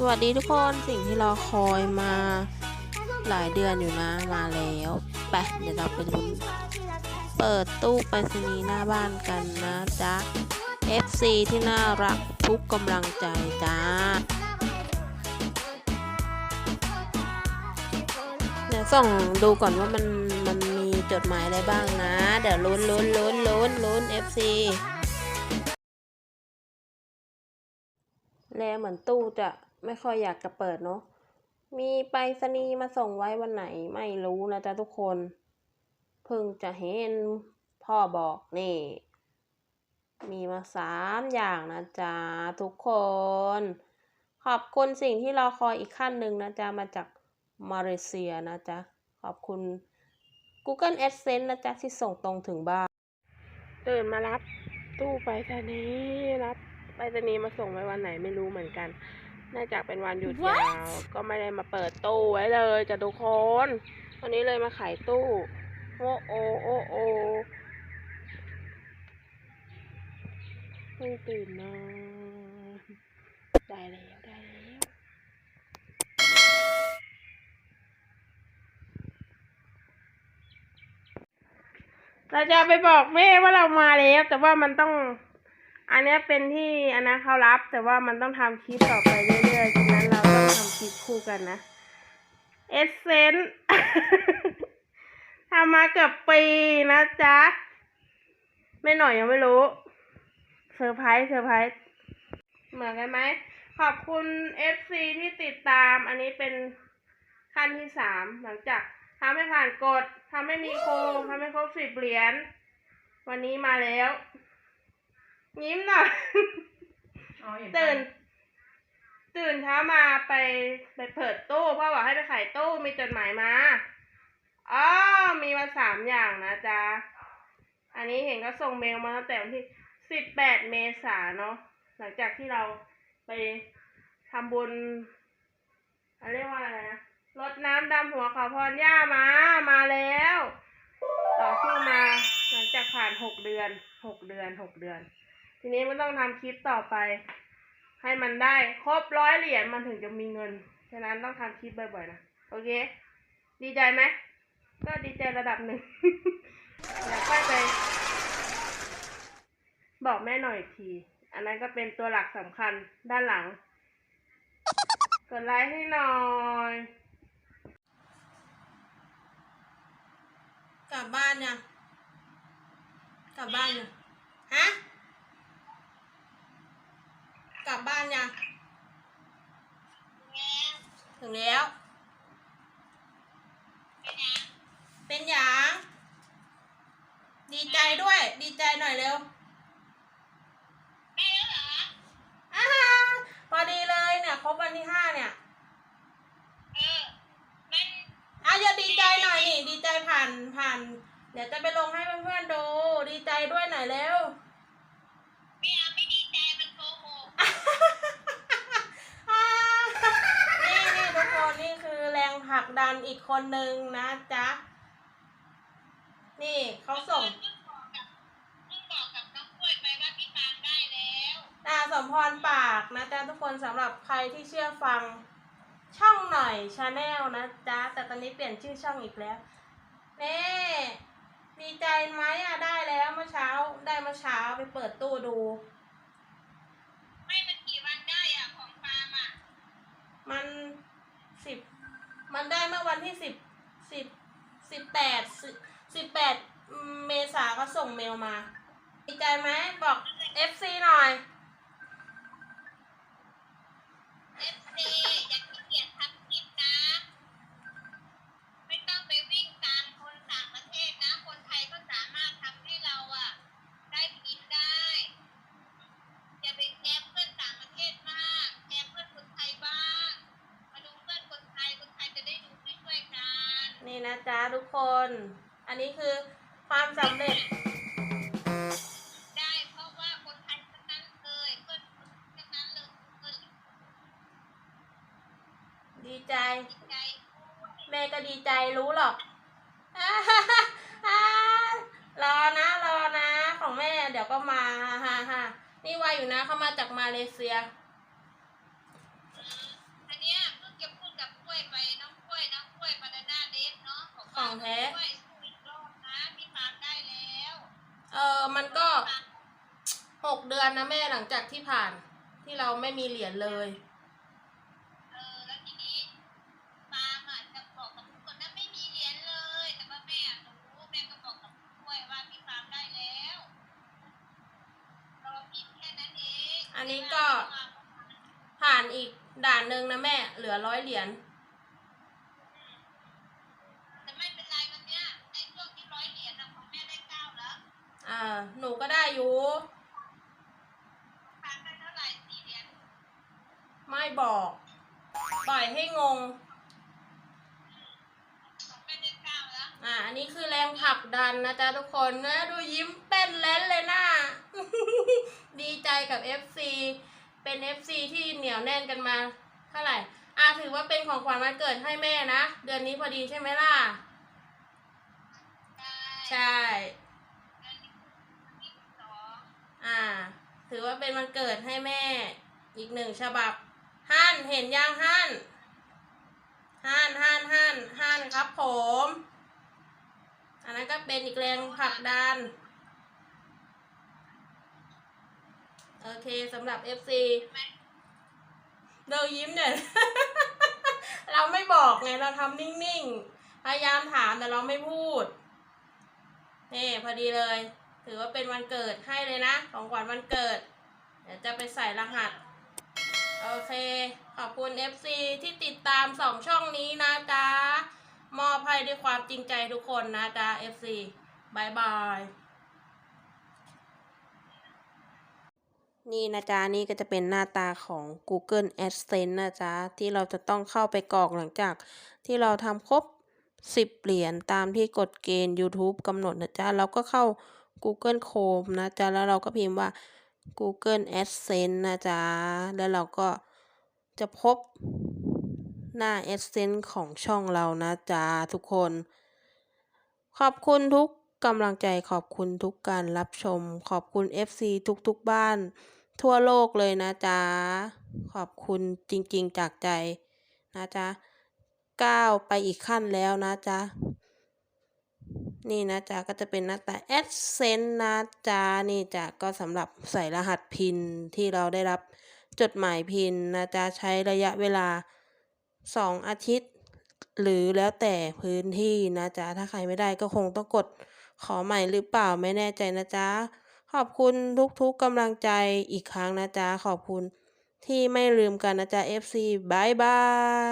สวัสดีทุกคนสิ่งที่เราคอยมาหลายเดือนอยู่นะมาแล้วไปเดี๋ยวเราไปลุ้นเปิดตู้ไปรษณีย์หน้าบ้านกันนะจ๊ะ FC ที่น่ารักทุกกำลังใจจ้าเดี๋ยวส่องดูก่อนว่ามันมันมีจดหมายอะไรบ้างนะ เดี๋ยวลุ้นลุ้นลุ้นลุ้นลุ้น FC แล้วเหมือนตู้จะ ไม่ค่อยอยากจะเปิดเนาะ มีไปรษณีย์มาส่งไว้วันไหนไม่รู้นะจ๊ะทุกคน เพิ่งจะเห็นพ่อบอกนี่ มีมาสามอย่างนะจ๊ะทุกคน ขอบคุณสิ่งที่เราคอยอีกขั้นหนึ่งนะจ๊ะมาจากมาเลเซียนะจ๊ะ ขอบคุณ Google Adsense นะจ๊ะที่ส่งตรงถึงบ้านตื่นมารับตู้ไปรษณีย์รับไปรษณีย์มาส่งไว้วันไหนไม่รู้เหมือนกัน น่าจะเป็นวันหยุดยาว ก็ไม่ได้มาเปิดตู้ไว้เลยจ้ะทุกคนวันนี้เลยมาขายตู้ โอ้โอโอ้โอเพิ่งตื่นนอนได้แล้วได้แล้วเราจะไปบอกแม่ว่าเรามาแล้ว แต่ว่ามันต้อง อันนี้เป็นที่อันนั้นเขารับแต่ว่ามันต้องทำคลิปต่อไปเรื่อยๆฉะนั้นเราต้องทำคลิปคู่กันนะเอสเซนทำมาเกือบปีนะจ๊ะ ไม่หน่อยยังไม่รู้เซอร์ไพรส์เซอร์ไพรส์เหมือนกันไหม ขอบคุณ FC ที่ติดตาม อันนี้เป็นขั้นที่สามหลังจากทำให้ผ่านกฎทำให้มีโคทำให้ครบสิบเหรียญวันนี้มาแล้ว ยิ้มหน่อย อ๋อเห็นตื่น ตื่นเช้ามาไปไปเปิดตู้พ่อบอกให้ไปขายตู้มีจดหมายมาอ๋อมีมาสามอย่างนะจ๊ะ อันนี้เห็นก็ส่งเมลมาตั้งแต่วันที่สิบแปดเมษาเนาะหลังจากที่เราไปทำบุญเขาเรียกว่าอะไรนะรดน้ำดำหัวขอพรย่ามา มาแล้ว ต่อสู้มาหลังจากผ่านหกเดือนหกเดือนหกเดือน ทีนี้มันต้องทำคลิปต่อไป ให้มันได้ครบร้อยเหรียญมันถึงจะมีเงิน ฉะนั้นต้องทำคลิปบ่อยๆนะ โอเค ดีใจไหม ก็ดีใจระดับหนึ่งเดี๋ยวค่อยไป บอกแม่หน่อยที อันนั้นก็เป็นตัวหลักสำคัญด้านหลัง กดไลค์ให้หน่อยกลับบ้านยังกลับบ้านยังฮะ กลับบ้านยัง ถึงแล้ว เป็นหยาง ดีใจด้วย ดีใจหน่อยเร็วอ้าวพอดีเลยเนี่ย ครบวันที่ห้าเนี่ยอะอย่าดีใจหน่อยนี่ ดีใจผ่านผ่าน เดี๋ยวจะไปลงให้เพื่อนๆดู ดีใจด้วยหน่อยเร็ว อ่านี่นี่ทุกคนนี่คือแรง ผลักดันอีกคนนึงนะจ๊ะ นี่เขาส่งอ่าสมพรปากนะจ๊ะทุกคนสำหรับใครที่เชื่อฟังช่องหน่อยชาแนลนะจ๊ะ แต่ตอนนี้เปลี่ยนชื่อช่องอีกแล้วนี่ดีใจไหมอะได้แล้วเมื่อเช้าได้เมื่อเช้าไปเปิดตู้ดู มันสิบ มันได้เมื่ อวันที่สิบสิบสิบแปดสิบแปดเมษาก็ส่งเมลมาดีใจไหมบอก FC หน่อย ไม่ต้องไปวิ่งตามคนต่างประเทศนะ คนไทยก็สามารถทำให้เราอะได้กินได้ อย่าไปแอบเพื่อนต่างประเทศมากแอบเพื่อนคนไทยบ้าง มาดูเพื่อนคนไทย คนไทยจะได้ดูช่วยๆกัน นี่นะจ๊ะทุกคน อันนี้คือความสำเร็จ ได้เพราะว่าคนไทยทั้งนั้นเลยเพื่อนทั้งนั้นเลยเพื่อนดีใจจิตใจแม่ก็ดีใจรู้หรอกอ่าฮ่าฮ่าฮ่ารอนะ รอนะ ของแม่เดี๋ยวก็มาฮ่าฮ่าฮ่านี่ไวอยู่นะเขามาจากมาเลเซีย นะแม่หลังจากที่ผ่านที่เราไม่มีเหรียญเลย เออแล้วทีนี้ปาล์มอะจะบอกกับทุกคนนะไม่มีเหรียญเลย แต่ว่าแม่อะรู้แม่ก็บอกกับผู้ช่วยว่าพี่ปาล์มได้แล้วรอพิมพ์แค่นั้นเองอันนี้ก็ ผ่านอีกด่านหนึ่งนะแม่ เหลือร้อยเหรียญแต่ไม่เป็นไรวันเนี้ยไอ้ช่วงที่ร้อยเหรียญอะของแม่ได้เก้าแล้ว อ่าหนูก็ได้อยู่ ปาล์มได้เท่าไหร่สี่เหรียญ ไม่บอก ปล่อยให้งงของแม่ได้เก้าแล้วอ่า อันนี้คือแรงผลักดันนะจ๊ะทุกคนนะดูยิ้มเต้นเล่นเลยนะดีใจกับ FC เป็น FC ที่เหนียวแน่นกันมา เท่าไหร่ อ่าถือว่าเป็นของขวัญวันเกิดให้แม่นะ เดือนนี้พอดีใช่ไหมล่ะได้ใช่เดือนที่ที่สองอ่า ถือว่าเป็นวันเกิดให้แม่อีกหนึ่งฉบับ ฮั่นเห็นยังฮั่นฮั่นฮั่นฮั่นฮั่นครับผม อันนั้นก็เป็นอีกแรงผลักดัน โอเคสำหรับ FC เรายิ้มเนี่ย เราไม่บอกไง เราทำนิ่งๆ พยายามถามแต่เราไม่พูด นี่พอดีเลย ถือว่าเป็นวันเกิดให้เลยนะ ของขวัญวันเกิด เดี๋ยวจะไปใส่รหัส โอเค ขอบคุณ FC ที่ติดตามสองช่องนี้นะจ๊ะ มอบให้ด้วยความจริงใจทุกคนนะจ๊ะ FC บายบาย นี่นะจ๊ะ นี่ก็จะเป็นหน้าตาของ Google AdSense นะจ๊ะ ที่เราจะต้องเข้าไปกรอกหลังจาก ที่เราทำครบ 10 เหรียญตามที่กฎเกณฑ์ YouTube กำหนดนะจ๊ะ เราก็เข้า Google Chrome นะจ๊ะ แล้วเราก็พิมพ์ว่า Google AdSense นะจ๊ะ แล้วเราก็จะพบหน้า AdSense ของช่องเรานะจ๊ะ ทุกคน ขอบคุณทุกกำลังใจขอบคุณทุกการรับชม ขอบคุณ FC ทุกๆบ้าน ทั่วโลกเลยนะจ๊ะ ขอบคุณจริงๆจากใจนะจ๊ะก้าวไปอีกขั้นแล้วนะจ๊ะ นี่นะจ๊ะก็จะเป็นหน้าตา AdSense นะจ๊ะนี่จ๊ะก็สำหรับใส่รหัสพินที่เราได้รับจดหมายพินนะจ๊ะใช้ระยะเวลา 2 อาทิตย์ หรือแล้วแต่พื้นที่นะจ๊ะถ้าใครไม่ได้ก็คงต้องกดขอใหม่หรือเปล่าไม่แน่ใจนะจ๊ะขอบคุณทุกๆกำลังใจอีกครั้งนะจ๊ะขอบคุณที่ไม่ลืมกันนะจ๊ะ FC บายบาย